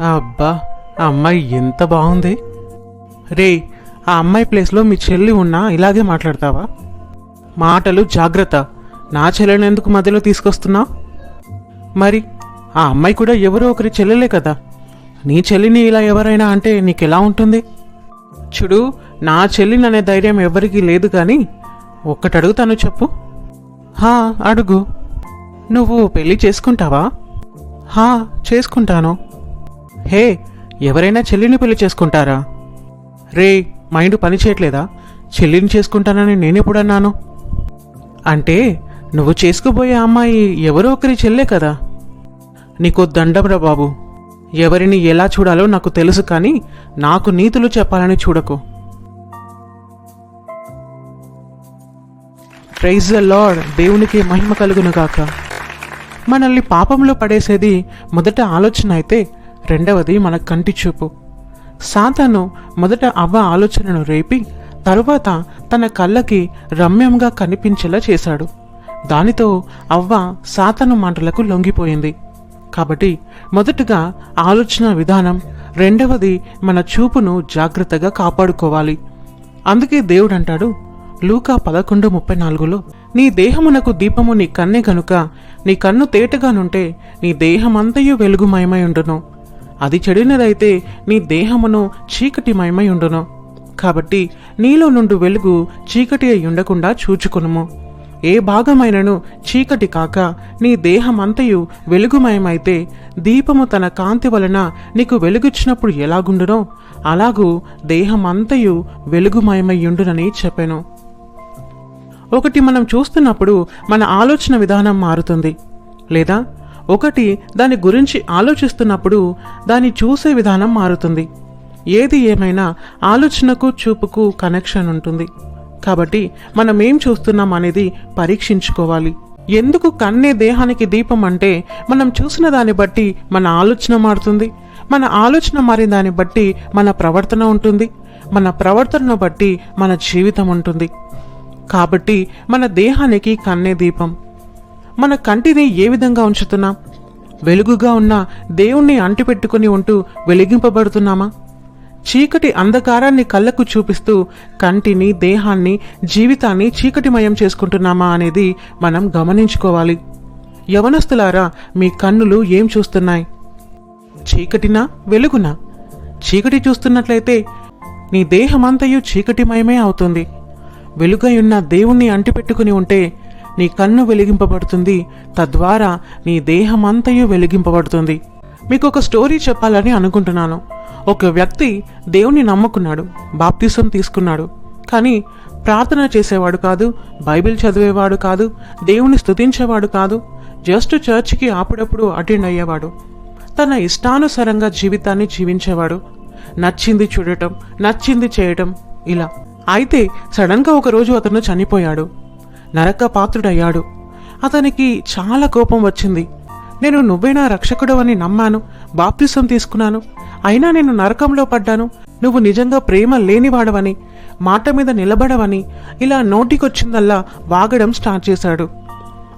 అబ్బా ఆ అమ్మాయి ఎంత బాగుంది. రే ఆ అమ్మాయి ప్లేస్లో మీ చెల్లి ఉన్నా ఇలాగే మాట్లాడతావా? మాటలు జాగ్రత్త. నా చెల్లెని ఎందుకు మధ్యలో తీసుకొస్తున్నావు? మరి ఆ అమ్మాయి కూడా ఎవరో ఒకరి చెల్లెలే కదా. నీ చెల్లిని ఇలా ఎవరైనా అంటే నీకు ఎలా ఉంటుంది? చూడు నా చెల్లిని అనే ధైర్యం ఎవరికీ లేదు కానీ ఒక్కటి అడుగుతాను చెప్పు. హా అడుగు. నువ్వు పెళ్ళి చేసుకుంటావా? హా చేసుకుంటాను. హే ఎవరైనా చెల్లిని పెళ్ళి చేసుకుంటారా? రే మైండ్ పని చేయట్లేదా? చెల్లిని చేసుకుంటానని నేనెప్పుడన్నాను అంటే నువ్వు చేసుకుపోయే అమ్మాయి ఎవరో ఒకరి చెల్లే కదా. నీకు దండంరా బాబు. ఎవరిని ఎలా చూడాలో నాకు తెలుసు కానీ నాకు నీతులు చెప్పాలని చూడకు. ప్రైజ్ ద లార్డ్ దేవునికి మహిమ కలుగునుగాక మనల్ని పాపంలో పడేసేది మొదట ఆలోచన అయితే రెండవది మన కంటి చూపు. సాతాను మొదట అవ్వ ఆలోచనను రేపి తరువాత తన కళ్ళకి రమ్యంగా కనిపించేలా చేశాడు. దానితో అవ్వ సాతాను మాటలకు లొంగిపోయింది. కాబట్టి మొదటగా ఆలోచన విధానం రెండవది మన చూపును జాగ్రత్తగా కాపాడుకోవాలి. అందుకే దేవుడు అంటాడు లూకా పదకొండు ముప్పై నాలుగులో నీ దేహమునకు దీపము నీ కన్నే గనుక నీ కన్ను తేటగానుంటే నీ దేహమంతయు వెలుగుమయమై ఉండును. అది చెడినదైతే నీ దేహమును చీకటిమయమై ఉండును. కాబట్టి నీలో నుండి వెలుగు చీకటి అయి ఉండకుండా చూచుకొనుము. ఏ భాగమైనను చీకటి కాక నీ దేహమంతయు వెలుగుమయమైతే దీపము తన కాంతి వలన నీకు వెలుగుచ్చినప్పుడు ఎలాగుండునో అలాగూ దేహమంతయు వెలుగుమయమయ్యుండునని చెప్పాను. ఒకటి మనం చూస్తున్నప్పుడు మన ఆలోచన విధానం మారుతుంది. లేదా ఒకటి దాని గురించి ఆలోచిస్తున్నప్పుడు దాన్ని చూసే విధానం మారుతుంది. ఏది ఏమైనా ఆలోచనకు చూపుకు కనెక్షన్ ఉంటుంది. కాబట్టి మనం ఏం చూస్తున్నాం అనేది పరీక్షించుకోవాలి. ఎందుకు కన్నే దేహానికి దీపం అంటే మనం చూసిన దాన్ని బట్టి మన ఆలోచన మారుతుంది. మన ఆలోచన మారిన దాన్ని బట్టి మన ప్రవర్తన ఉంటుంది. మన ప్రవర్తనను బట్టి మన జీవితం ఉంటుంది. కాబట్టి మన దేహానికి కన్నే దీపం. మన కంటిని ఏ విధంగా ఉంచుతున్నాం? వెలుగుగా ఉన్న దేవుణ్ణి అంటిపెట్టుకుని ఉంటూ వెలిగింపబడుతున్నామా? చీకటి అంధకారాన్ని కళ్ళకు చూపిస్తూ కంటిని దేహాన్ని జీవితాన్ని చీకటిమయం చేసుకుంటున్నామా అనేది మనం గమనించుకోవాలి. యవనస్తులారా మీ కన్నులు ఏం చూస్తున్నాయి? చీకటినా వెలుగునా? చీకటి చూస్తున్నట్లయితే నీ దేహమంతయు చీకటిమయమే అవుతుంది. వెలుగై ఉన్న దేవుణ్ణి అంటిపెట్టుకుని ఉంటే నీ కన్ను వెలిగింపబడుతుంది. తద్వారా నీ దేహమంతయు వెలిగింపబడుతుంది. మీకు ఒక స్టోరీ చెప్పాలని అనుకుంటున్నాను. ఒక వ్యక్తి దేవుణ్ణి నమ్ముకున్నాడు బాప్తిసం తీసుకున్నాడు. కానీ ప్రార్థన చేసేవాడు కాదు బైబిల్ చదివేవాడు కాదు దేవుని స్థుతించేవాడు కాదు జస్ట్ చర్చ్కి అప్పుడప్పుడు అటెండ్ అయ్యేవాడు. తన ఇష్టానుసారంగా జీవితాన్ని జీవించేవాడు. నచ్చింది చూడటం నచ్చింది చేయటం ఇలా. అయితే సడన్గా ఒకరోజు అతను చనిపోయాడు. నరక పాత్రుడయ్యాడు అతనికి చాలా కోపం వచ్చింది. నేను నువ్వేనా రక్షకుడు అని నమ్మాను బాప్తిసం తీసుకున్నాను. అయినా నేను నరకంలో పడ్డాను. నువ్వు నిజంగా ప్రేమ లేనివాడవని మాట మీద నిలబడవని ఇలా నోటికొచ్చిందల్లా వాగడం స్టార్ట్ చేశాడు.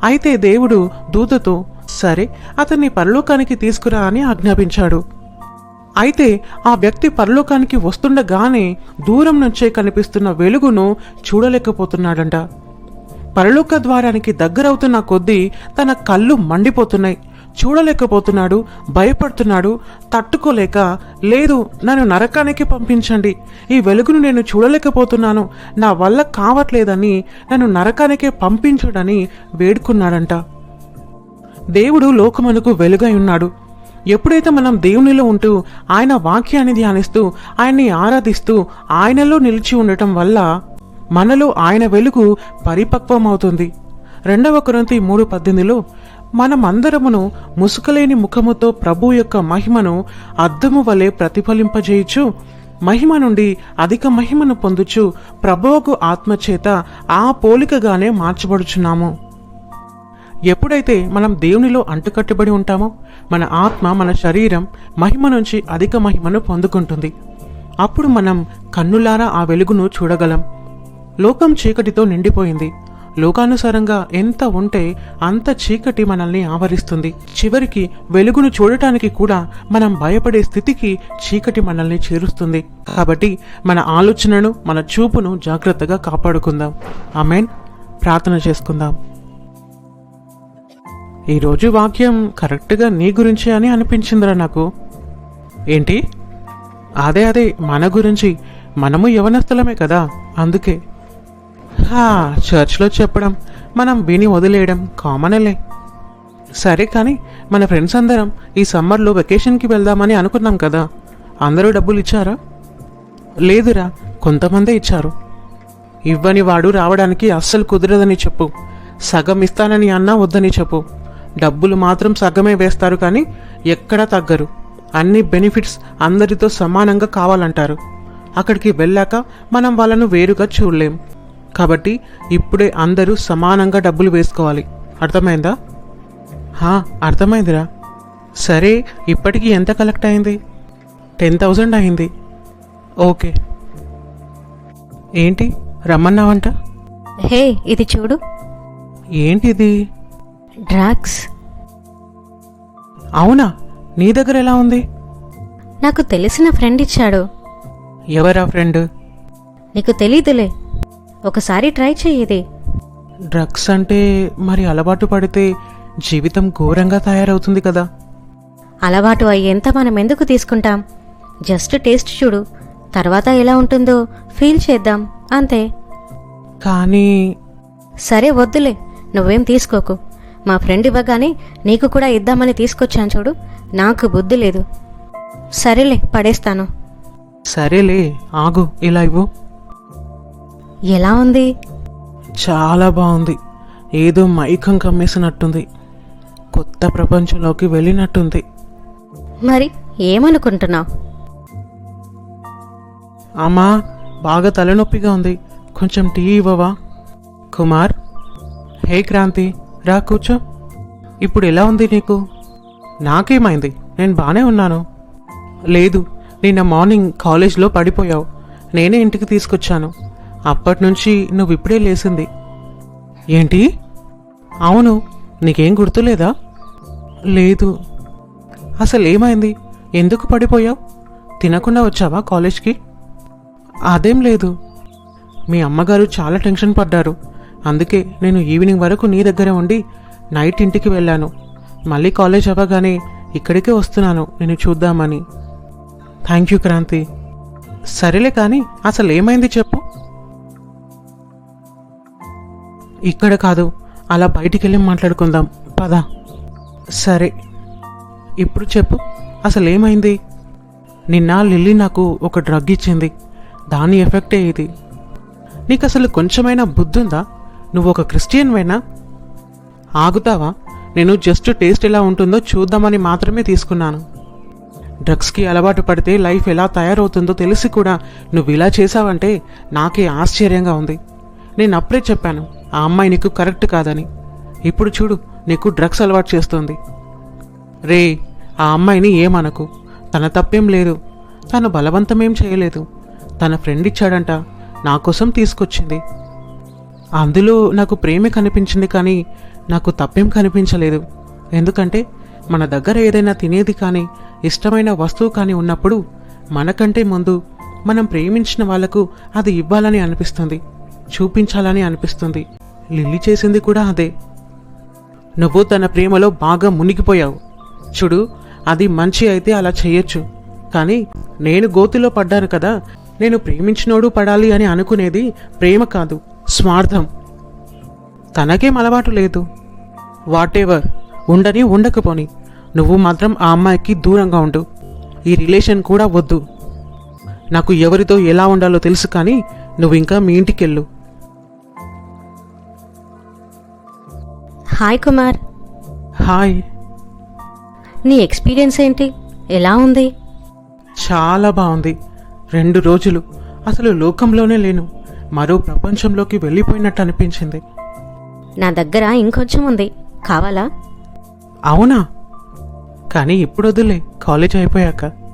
అయితే దేవుడు దూతతో సరే అతన్ని పరలోకానికి తీసుకురా అని ఆజ్ఞాపించాడు. అయితే ఆ వ్యక్తి పరలోకానికి వస్తుండగానే దూరం నుంచే కనిపిస్తున్న వెలుగును చూడలేకపోతున్నాడంట. పరలోక ద్వారానికి దగ్గరవుతున్న కొద్దీ తన కళ్ళు మండిపోతున్నాయి. చూడలేకపోతున్నాడు భయపడుతున్నాడు తట్టుకోలేక లేదు నన్ను నరకానికి పంపించండి. ఈ వెలుగును నేను చూడలేకపోతున్నాను. నా వల్ల కావట్లేదని నన్ను నరకానికే పంపించుడని వేడుకున్నాడంట. దేవుడు లోకమునకు వెలుగై ఉన్నాడు. ఎప్పుడైతే మనం దేవునిలో ఉంటూ ఆయన వాక్యాన్ని ధ్యానిస్తూ ఆయన్ని ఆరాధిస్తూ ఆయనలో నిలిచి ఉండటం వల్ల మనలో ఆయన వెలుగు పరిపక్వమవుతుంది. రెండవ కొరంతి మూడు పద్దెనిమిదిలో మనమందరమును ముసుకలేని ముఖముతో ప్రభు యొక్క మహిమను అద్దము వలె ప్రతిఫలింపజేయుచు మహిమ నుండి అధిక మహిమను పొందుచు ప్రభువుకు ఆత్మచేత ఆ పోలికగానే మార్చబడుచున్నాము. ఎప్పుడైతే మనం దేవునిలో అంటుకట్టుబడి ఉంటామో మన ఆత్మ మన శరీరం మహిమ నుంచి అధిక మహిమను పొందుకుంటుంది. అప్పుడు మనం కన్నులారా ఆ వెలుగును చూడగలం. లోకం చీకటితో నిండిపోయింది. లోకానుసారంగా ఎంత ఉంటే అంత చీకటి మనల్ని ఆవరిస్తుంది. చివరికి వెలుగును చూడటానికి కూడా మనం భయపడే స్థితికి చీకటి మనల్ని చేరుస్తుంది. కాబట్టి మన ఆలోచనను మన చూపును జాగ్రత్తగా కాపాడుకుందాం. ఆమెన్. ప్రార్థన చేసుకుందాం. ఈరోజు వాక్యం కరెక్ట్గా నీ గురించి అని అనిపించిందిరా నాకు. ఏంటి? అదే అదే మన గురించి. మనము యవనస్థలమే కదా. అందుకే హా చర్చ్లో చెప్పడం మనం విని వదిలేయడం కామనేలే. సరే కానీ మన ఫ్రెండ్స్ అందరం ఈ సమ్మర్లో వెకేషన్కి వెళ్దామని అనుకున్నాం కదా. అందరూ డబ్బులు ఇచ్చారా? లేదురా కొంతమందే ఇచ్చారు. ఇవ్వని వాడు రావడానికి అస్సలు కుదరదని చెప్పు. సగం ఇస్తానని అన్నా వద్దని చెప్పు. డబ్బులు మాత్రం సగమే వేస్తారు కానీ ఎక్కడా తగ్గరు. అన్ని బెనిఫిట్స్ అందరితో సమానంగా కావాలంటారు. అక్కడికి వెళ్ళాక మనం వాళ్ళను వేరుగా చూడలేం. కాబట్టి ఇప్పుడే అందరూ సమానంగా డబ్బులు వేసుకోవాలి. అర్థమైందా? హా అర్థమైందిరా. సరే ఇప్పటికి ఎంత కలెక్ట్ అయింది? టెన్ థౌజండ్ అయింది. ఓకే. ఏంటి? రమ్మన్నావంట? హే ఇది చూడు. ఏంటిది? డ్రగ్స్. అవునా? నీ దగ్గర ఎలా ఉంది? నాకు తెలిసిన ఫ్రెండ్ ఇచ్చాడు. ఎవరా ఫ్రెండ్? నీకు తెలీదులే. ఒకసారి ట్రై చెయ్యి ఇది డ్రగ్స్ అంటే మరి అలవాటు పడితే జీవితం ఘోరంగా తయారవుతుంది కదా. అలవాటు అయ్యేంత మనం ఎందుకు తీసుకుంటాం? జస్ట్ టేస్ట్ చూడు. తర్వాత ఎలా ఉంటుందో ఫీల్ చేద్దాం. అంతే. కానీ సరే వద్దులే. నువ్వేం తీసుకోకు. మా ఫ్రెండ్ ఇవ్వగానే నీకు కూడా ఇద్దామని తీసుకొచ్చాను చూడు. నాకు బుద్ధి లేదు. సరేలే పడేస్తాను. సరేలే ఆగు. ఇలా ఇవ్వు. ఎలా ఉంది? చాలా బాగుంది. ఏదో మైకం కమ్మేసినట్టుంది. కొత్త ప్రపంచంలోకి వెళ్ళినట్టుంది. మరి ఏమనుకుంటున్నావు? అమ్మా బాగా తలనొప్పిగా ఉంది. కొంచెం టీ ఇవ్వవా? కుమార్? హే క్రాంతి రా కూర్చో. ఇప్పుడు ఎలా ఉంది నీకు? నాకేమైంది? నేను బాగానే ఉన్నాను. లేదు నిన్న మార్నింగ్ కాలేజ్లో పడిపోయావు. నేనే ఇంటికి తీసుకొచ్చాను. అప్పటినుంచి నువ్విప్పుడే నువ్వు ఇప్పుడే లేసింది. ఏంటి? అవును నీకేం గుర్తులేదా? లేదు. అసలు ఏమైంది ఎందుకు పడిపోయావు? తినకుండా వచ్చావా కాలేజ్కి? అదేం లేదు. మీ అమ్మగారు చాలా టెన్షన్ పడ్డారు. అందుకే నేను ఈవినింగ్ వరకు నీ దగ్గర ఉండి నైట్ ఇంటికి వెళ్ళాను. మళ్ళీ కాలేజ్ అవ్వగానే ఇక్కడికే వస్తున్నాను నేను చూద్దామని. Thank you Kranthi. సరేలే కానీ అసలు ఏమైంది చెప్పు. ఇక్కడ కాదు అలా బయటికి వెళ్ళి మాట్లాడుకుందాం. పద. సరే. ఇప్పుడు చెప్పు అసలు ఏమైంది నిన్న లిల్లీ నాకు ఒక డ్రగ్ ఇచ్చింది. దాని ఎఫెక్టే ఇది. నీకు అసలు కొంచెమైనా బుద్ధి ఉందా నువ్వు ఒక క్రిస్టియన్వేనా ఆగుతావా? నేను జస్ట్ టేస్ట్ ఎలా ఉంటుందో చూద్దామని మాత్రమే తీసుకున్నాను. డ్రగ్స్కి అలవాటు పడితే లైఫ్ ఎలా తయారవుతుందో తెలిసి కూడా నువ్వు ఇలా చేసావంటే నాకే ఆశ్చర్యంగా ఉంది. నేను అప్పుడే చెప్పాను ఆ అమ్మాయి నీకు కరెక్ట్ కాదని. ఇప్పుడు చూడు నీకు డ్రగ్స్ అలవాటు చేస్తుంది. రే ఆ అమ్మాయిని ఏమనకు? తన తప్పేం లేదు. తను బలవంతమేం చేయలేదు. తన ఫ్రెండ్ ఇచ్చాడంట నా కోసం తీసుకొచ్చింది. అందులో నాకు ప్రేమే కనిపించింది కానీ నాకు తప్పేం కనిపించలేదు. ఎందుకంటే మన దగ్గర ఏదైనా తినేది కానీ ఇష్టమైన వస్తువు కానీ ఉన్నప్పుడు మనకంటే ముందు మనం ప్రేమించిన వాళ్ళకు అది ఇవ్వాలని అనిపిస్తుంది. చూపించాలని అనిపిస్తుంది. లిల్లీ చేసింది కూడా అదే. నువ్వు తన ప్రేమలో బాగా మునిగిపోయావు. చూడు అది మంచి అయితే అలా చేయొచ్చు. కానీ నేను గోతిలో పడ్డాను కదా నేను ప్రేమించినోడు పడాలి అని అనుకునేది ప్రేమ కాదు స్వార్థం. తనకేం అలవాటు లేదు. వాటెవర్ ఉండని ఉండకపోని. నువ్వు మాత్రం ఆ అమ్మాయికి దూరంగా ఉండు. ఈ రిలేషన్ కూడా వద్దు. నాకు ఎవరితో ఎలా ఉండాలో తెలుసు కానీ నువ్వు ఇంకా మీ ఇంటికెళ్ళు. హాయ్ కుమార్ హాయ్ నీ ఎక్స్పీరియన్స్ ఏంటి? ఎలా ఉంది? చాలా బాగుంది. రెండు రోజులు. అసలు లోకంలోనే లేను. మరో ప్రపంచంలోకి వెళ్ళిపోయినట్టు అనిపించింది. నా దగ్గర ఇంకొంచెం ఉంది. కావాలా? అవునా? కానీ ఇప్పుడు వదిలే. కాలేజ్ అయిపోయాక.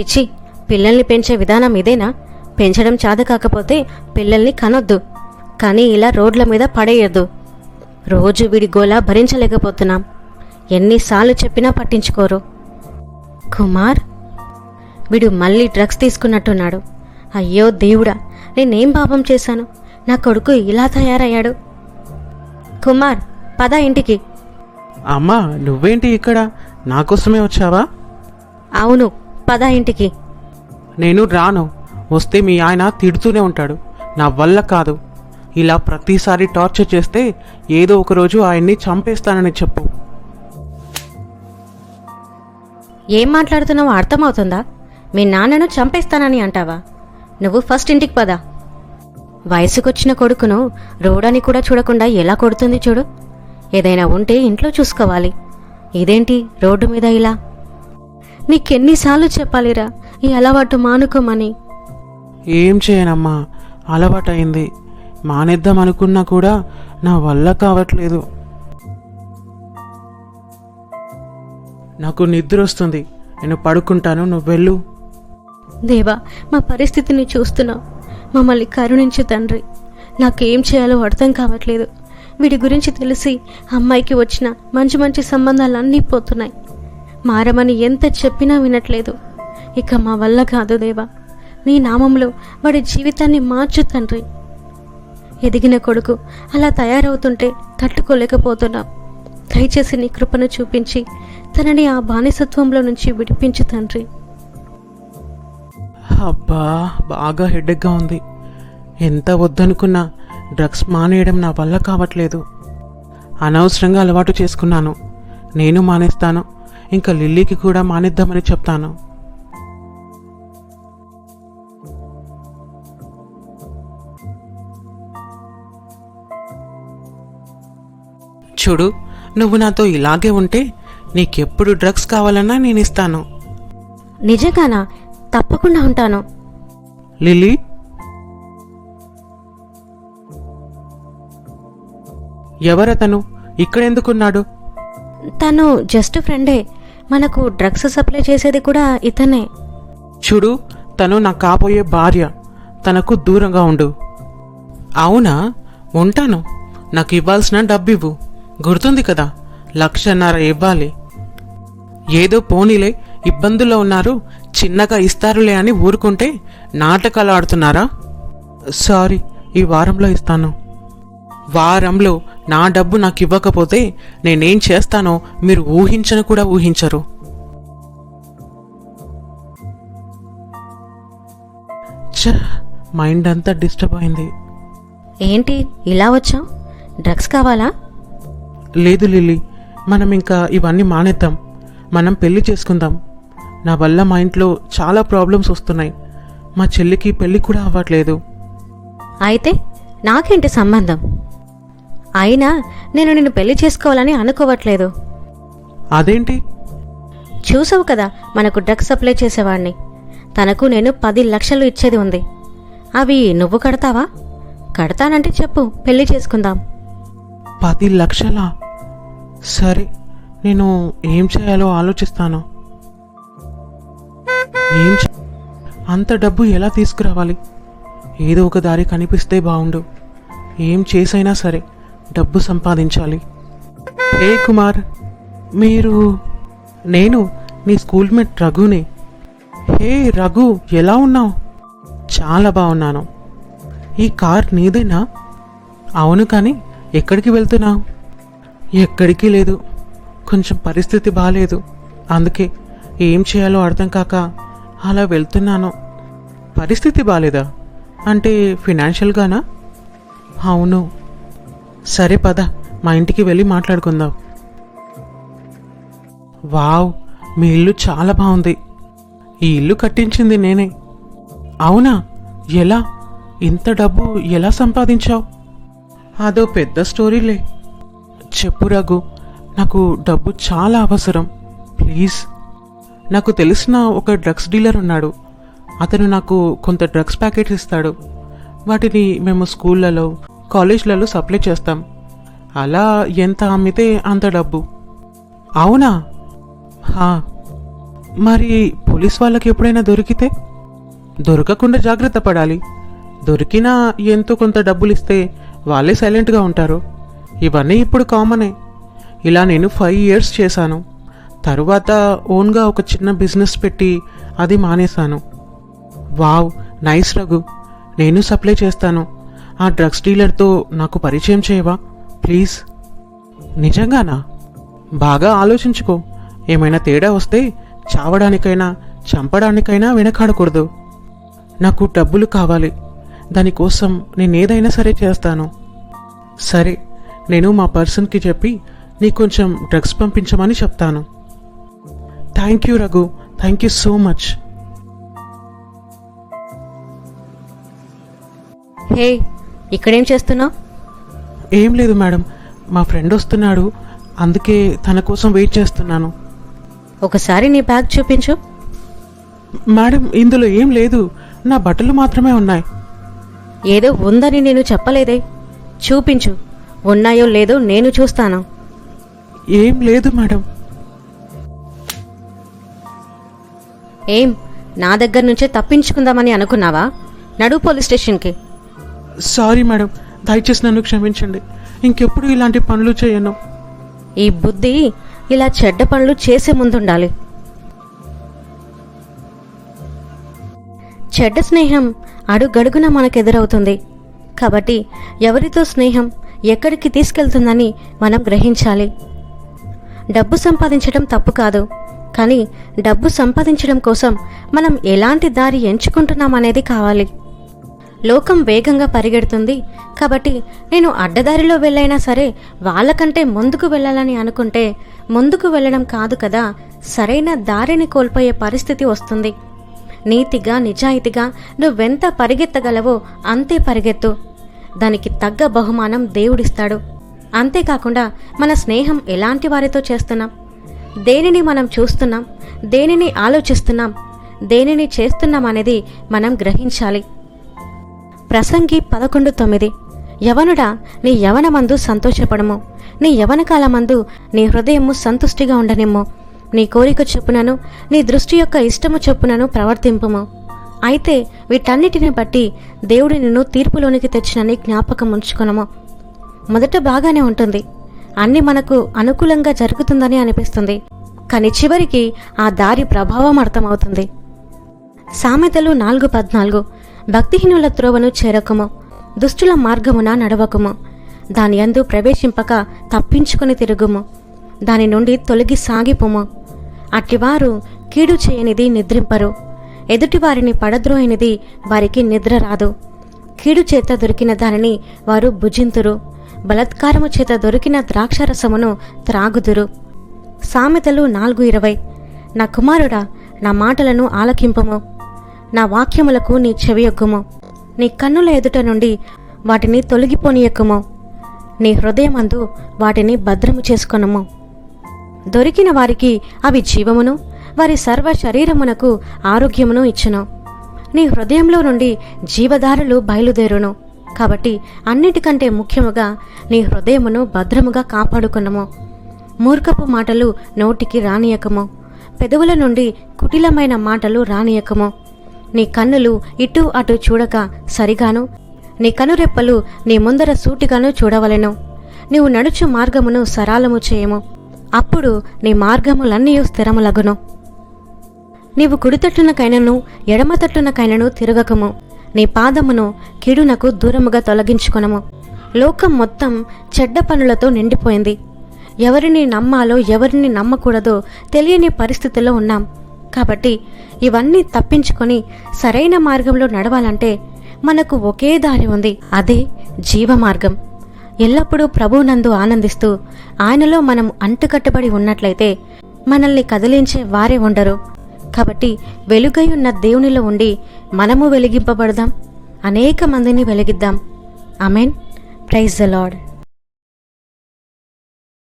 చిచి పిల్లల్ని పెంచే విధానం ఇదేనా? పెంచడం చాద కాకపోతే పిల్లల్ని కనొద్దు. కానీ ఇలా రోడ్ల మీద పడేయొద్దు. రోజు వీడి గోల భరించలేకపోతున్నాం. ఎన్నిసార్లు చెప్పినా పట్టించుకోరు. కుమార్ వీడు మళ్ళీ డ్రగ్స్ తీసుకున్నట్టున్నాడు. అయ్యో దేవుడా నేనేం పాపం చేశాను? నా కొడుకు ఇలా తయారయ్యాడు. కుమార్ పద ఇంటికి. అమ్మా నువ్వేంటి ఇక్కడ? నా కోసమే వచ్చావా? అవును పద ఇంటికి. నేను రాను. వస్తే మీ ఆయన తిడుతూనే ఉంటాడు. నా వల్ల కాదు. ఇలా ప్రతిసారి టార్చర్ చేస్తే ఏదో ఒక రోజు ఆయన్ని చంపేస్తానని చెప్పు. ఏం మాట్లాడుతున్నావో అర్థమవుతుందా? మీ నాన్నను చంపేస్తానని అంటావా? నువ్వు ఫస్ట్ ఇంటికి పద. వయసుకొచ్చిన కొడుకును రోడని కూడా చూడకుండా ఎలా కొడుతుంది చూడు? ఏదైనా ఉంటే ఇంట్లో చూసుకోవాలి. ఇదేంటి రోడ్డు మీద ఇలా? నీకెన్నిసార్లు చెప్పాలిరా ఈ అలవాటు మానుకోమని. ఏం చేయనమ్మా అలవాటైంది మానేద్దాం అనుకున్నా కూడా నా వల్ల కావట్లేదు. నాకు నిద్ర వస్తుంది నేను పడుకుంటాను నువ్వు వెళ్ళు. దేవా మా పరిస్థితిని చూస్తున్నావు మమ్మల్ని కరుణించు తండ్రి. నాకేం చేయాలో అర్థం కావట్లేదు. వీడి గురించి తెలిసి అమ్మాయికి వచ్చిన మంచి మంచి సంబంధాలన్నీ పోతున్నాయి. మారమని ఎంత చెప్పినా వినట్లేదు. ఇక మా వల్ల కాదు దేవా. నీ నామంలో వాడి జీవితాన్ని మార్చు తండ్రి. ఎదిగిన కొడుకు అలా తయారవుతుంటే తట్టుకోలేకపోతున్నాం. దయచేసి నీ కృపను చూపించి తనని ఆ బానిసత్వంలో నుంచి విడిపించు తండ్రి. అబ్బా బాగా హెడేక్గా ఉంది. ఎంత వద్దనుకున్నా డ్రగ్స్ మానేయడం నా వల్ల కావట్లేదు. అనవసరంగా అలవాటు చేసుకున్నాను. నేను మానేస్తాను. ఇంకా లిల్లీకి కూడా మానేద్దామని చెప్తాను. చూడు నువ్వు నాతో ఇలాగే ఉంటే నీకెప్పుడు డ్రగ్స్ కావాలన్నా నేను ఇస్తాను నిజంగానా? తప్పకుండా ఉంటాను. లిల్లీ? ఎవరతను? ఇక్కడెందుకున్నాడు? తను జస్ట్ ఫ్రెండే. మనకు డ్రగ్స్ సప్లై చేసేది కూడా ఇతనే. చూడు తను నా కాబోయే భార్య. తనకు దూరంగా ఉండు. అవునా? ఉంటాను. నాకు ఇవ్వాల్సిన డబ్బు ఇవ్వు గుర్తుంది కదా? లక్షన్నర ఇవ్వాలి. ఏదో పోనీలే ఇబ్బందుల్లో ఉన్నారు. చిన్నగా ఇస్తారులే అని ఊరుకుంటే నాటకాలు ఆడుతున్నారా? సారీ ఈ వారంలో ఇస్తాను. వారంలో నా డబ్బు నాకు ఇవ్వకపోతే నేనేం చేస్తానో మీరు ఊహించను కూడా ఊహించరు. ఛ, మైండ్ అంతా డిస్టర్బ్ అయింది. ఏంటి ఇలా వచ్చావు? డ్రగ్స్ కావాలా? లేదు లిల్లీ మనం ఇంకా ఇవన్నీ మానేద్దాం. మనం పెళ్ళి చేసుకుందాం. నా వల్ల మా ఇంట్లో చాలా ప్రాబ్లమ్స్ వస్తున్నాయి. మా చెల్లికి పెళ్ళి కూడా అవ్వట్లేదు. అయితే నాకేంటి సంబంధం? అయినా నేను నిన్ను పెళ్ళి చేసుకోవాలని అనుకోవట్లేదు. అదేంటి? చూసావు కదా మనకు డ్రగ్స్ సప్లై చేసేవాడిని తనకు నేను పది లక్షలు ఇచ్చేది ఉంది. అవి నువ్వు కడతావా? కడతానంటే చెప్పు పెళ్ళి చేసుకుందాం. పది లక్షలా? సరే నేను ఏం చేయాలో ఆలోచిస్తాను. ఏం అంత డబ్బు ఎలా తీసుకురావాలి? ఏదో ఒక దారి కనిపిస్తే బాగుండు ఏం చేసైనా సరే. డబ్బు సంపాదించాలి. హే కుమార్? మీరు? నేను నీ స్కూల్మేట్ రఘుని. హే రఘు ఎలా ఉన్నావు? చాలా బాగున్నాను. ఈ కార్ నీదేనా? అవును కానీ ఎక్కడికి వెళ్తున్నావు? ఎక్కడికి లేదు. కొంచెం పరిస్థితి బాగాలేదు అందుకే ఏం చేయాలో అర్థం కాక అలా వెళ్తున్నాను. పరిస్థితి బాగాలేదా అంటే ఫినాన్షియల్గానా? అవును. సరే పద. మా ఇంటికి వెళ్ళి మాట్లాడుకుందాం. వావ్ మీ ఇల్లు చాలా బాగుంది. ఈ ఇల్లు కట్టించింది నేనే. అవునా? ఎలా? ఇంత డబ్బు ఎలా సంపాదించావు? అదో పెద్ద స్టోరీలే. చెప్పు రఘు నాకు డబ్బు చాలా అవసరం. ప్లీజ్. నాకు తెలిసిన ఒక డ్రగ్స్ డీలర్ ఉన్నాడు. అతను నాకు కొంత డ్రగ్స్ ప్యాకెట్స్ ఇస్తాడు. వాటిని మేము స్కూళ్ళలో కాలేజ్లలో సప్లై చేస్తాం. అలా ఎంత అమ్మితే అంత డబ్బు. అవునా? మరి పోలీస్ వాళ్ళకి ఎప్పుడైనా దొరికితే? దొరకకుండా జాగ్రత్త పడాలి. దొరికినా ఎంతో కొంత డబ్బులు ఇస్తే వాళ్ళే సైలెంట్గా ఉంటారు. ఇవన్నీ ఇప్పుడు కామనే. ఇలా నేను ఫైవ్ ఇయర్స్ చేశాను. తరువాత ఓన్గా ఒక చిన్న బిజినెస్ పెట్టి అది మానేశాను. Wow nice Raghu. నేను సప్లై చేస్తాను. ఆ డ్రగ్స్ డీలర్తో నాకు పరిచయం చేయవా? ప్లీజ్. నిజంగానా? బాగా ఆలోచించుకో. ఏమైనా తేడా వస్తే చావడానికైనా చంపడానికైనా వెనకాడకూడదు. నాకు డబ్బులు కావాలి. దానికోసం నేను ఏదైనా సరే చేస్తాను. సరే నేను మా పర్సన్కి చెప్పి నీ కొంచెం డ్రగ్స్ పంపించమని చెప్తాను. Thank you Raghu. Thank you so much. Hey ఇక్కడేం చేస్తున్నావు? ఏం లేదు మేడం. మా ఫ్రెండ్ వస్తున్నాడు. అందుకే తన కోసం వెయిట్ చేస్తున్నాను. ఒకసారి నీ బ్యాగ్ చూపించు. మేడం ఇందులో ఏం లేదు. నా బట్టలు మాత్రమే ఉన్నాయి. ఏదో ఉందని నేను చెప్పలేదే. చూపించు. ఉన్నాయో లేదో నేను చూస్తాను. ఏం లేదు మేడం. ఏం? నా దగ్గర నుంచే తప్పించుకుందామని అనుకున్నావా? నడు పోలీస్ స్టేషన్కి. సారీ మేడం దయచేసి నన్ను క్షమించండి. ఇంకెప్పుడు ఇలాంటి పనులు చేయను. ఈ బుద్ధి ఇలా చెడ్డ పనులు చేసే ముందుండాలి. చెడ్డ స్నేహం అడుగడుగున మనకెదురవుతుంది. కాబట్టి ఎవరితో స్నేహం ఎక్కడికి తీసుకెళ్తుందని మనం గ్రహించాలి. డబ్బు సంపాదించడం తప్పు కాదు. కానీ డబ్బు సంపాదించడం కోసం మనం ఎలాంటి దారి ఎంచుకుంటున్నామనేది కావాలి. లోకం వేగంగా పరిగెడుతుంది. కాబట్టి నేను అడ్డదారిలో వెళ్ళైనా సరే వాళ్ళకంటే ముందుకు వెళ్ళాలని అనుకుంటే ముందుకు వెళ్ళడం కాదు కదా సరైన దారిని కోల్పోయే పరిస్థితి వస్తుంది. నీతిగా నిజాయితీగా నువ్వెంత పరిగెత్తగలవో అంతే పరిగెత్తు. దానికి తగ్గ బహుమానం దేవుడిస్తాడు. అంతేకాకుండా మన స్నేహం ఎలాంటి వారితో చేస్తున్నాం? దేనిని మనం చూస్తున్నాం? దేనిని ఆలోచిస్తున్నాం? దేనిని చేస్తున్నాం అనేది మనం గ్రహించాలి. ప్రసంగి పదకొండు తొమ్మిది. యవనుడా నీ యవనమందు సంతోషపడము. నీ యవనకాలమందు నీ హృదయము సంతుష్టిగా ఉండనిమ్ము. నీ కోరిక చొప్పునను నీ దృష్టి యొక్క ఇష్టము చొప్పునను ప్రవర్తింపుము. అయితే వీటన్నిటిని బట్టి దేవుడు నిన్ను తీర్పులోనికి తెచ్చినని జ్ఞాపకం ఉంచుకునము. మొదట బాగానే ఉంటుంది. అన్ని మనకు అనుకూలంగా జరుగుతుందని అనిపిస్తుంది. కానీ చివరికి ఆ దారి ప్రభావం అర్థమవుతుంది సామెతలు నాలుగు పద్నాలుగు. భక్తిహీనుల త్రోవను చేరకము దుష్టుల మార్గమున నడవకము. దాని యందు ప్రవేశింపక తప్పించుకుని తిరుగుము. దాని నుండి తొలగి సాగిపోము. అట్టివారు కీడు చేయనిది నిద్రింపరు. ఎదుటివారిని పడద్రోయనిది వారికి నిద్ర రాదు. కీడు చేత దొరికిన దానిని వారు భుజింతురు. బలత్కారము చేత దొరికిన ద్రాక్షరసమును త్రాగుదురు. సామెతలు నాలుగు ఇరవై. నా కుమారుడా నా మాటలను ఆలకింపము. నా వాక్యములకు నీ చెవియొగ్గుము నీ కన్నుల ఎదుట నుండి వాటిని తొలగిపోనియక్కుము నీ హృదయమందు వాటిని భద్రము చేసుకొనము. దొరికిన వారికి అవి జీవమును వారి సర్వ శరీరమునకు ఆరోగ్యమును ఇచ్చును. నీ హృదయంలో నుండి జీవధారులు బయలుదేరును. కాబట్టి అన్నిటికంటే ముఖ్యముగా నీ హృదయమును భద్రముగా కాపాడుకునము. మూర్ఖపు మాటలు నోటికి రానియకము. పెదవుల నుండి కుటిలమైన మాటలు రానియకము. నీ కన్నులు ఇటు అటు చూడక సరిగాను. నీ కనురెప్పలు నీ ముందర సూటిగాను చూడవలెను. నీవు నడుచు మార్గమును సరాలము చేయము. అప్పుడు నీ మార్గములన్నీ స్థిరములగును. నీవు కుడితట్టునకైనను ఎడమతట్టునకైనను తిరగకము. నీ పాదమును కిడునకు దూరముగా తొలగించుకొనము. లోకం మొత్తం చెడ్డ పనులతో నిండిపోయింది. ఎవరిని నమ్మాలో ఎవరిని నమ్మకూడదో తెలియని పరిస్థితిలో ఉన్నాం. కాబట్టి ఇవన్నీ తప్పించుకొని సరైన మార్గంలో నడవాలంటే మనకు ఒకే దారి ఉంది. అదే జీవ మార్గం ఎల్లప్పుడూ ప్రభువునందు ఆనందిస్తూ ఆయనలో మనం అంటుకట్టబడి ఉన్నట్లయితే మనల్ని కదిలించే వారే ఉండరు. కాబట్టి వెలుగై ఉన్న దేవునిలో ఉండి మనము వెలిగింపబడదాం. అనేక మందిని వెలిగిద్దాం. Amen praise the Lord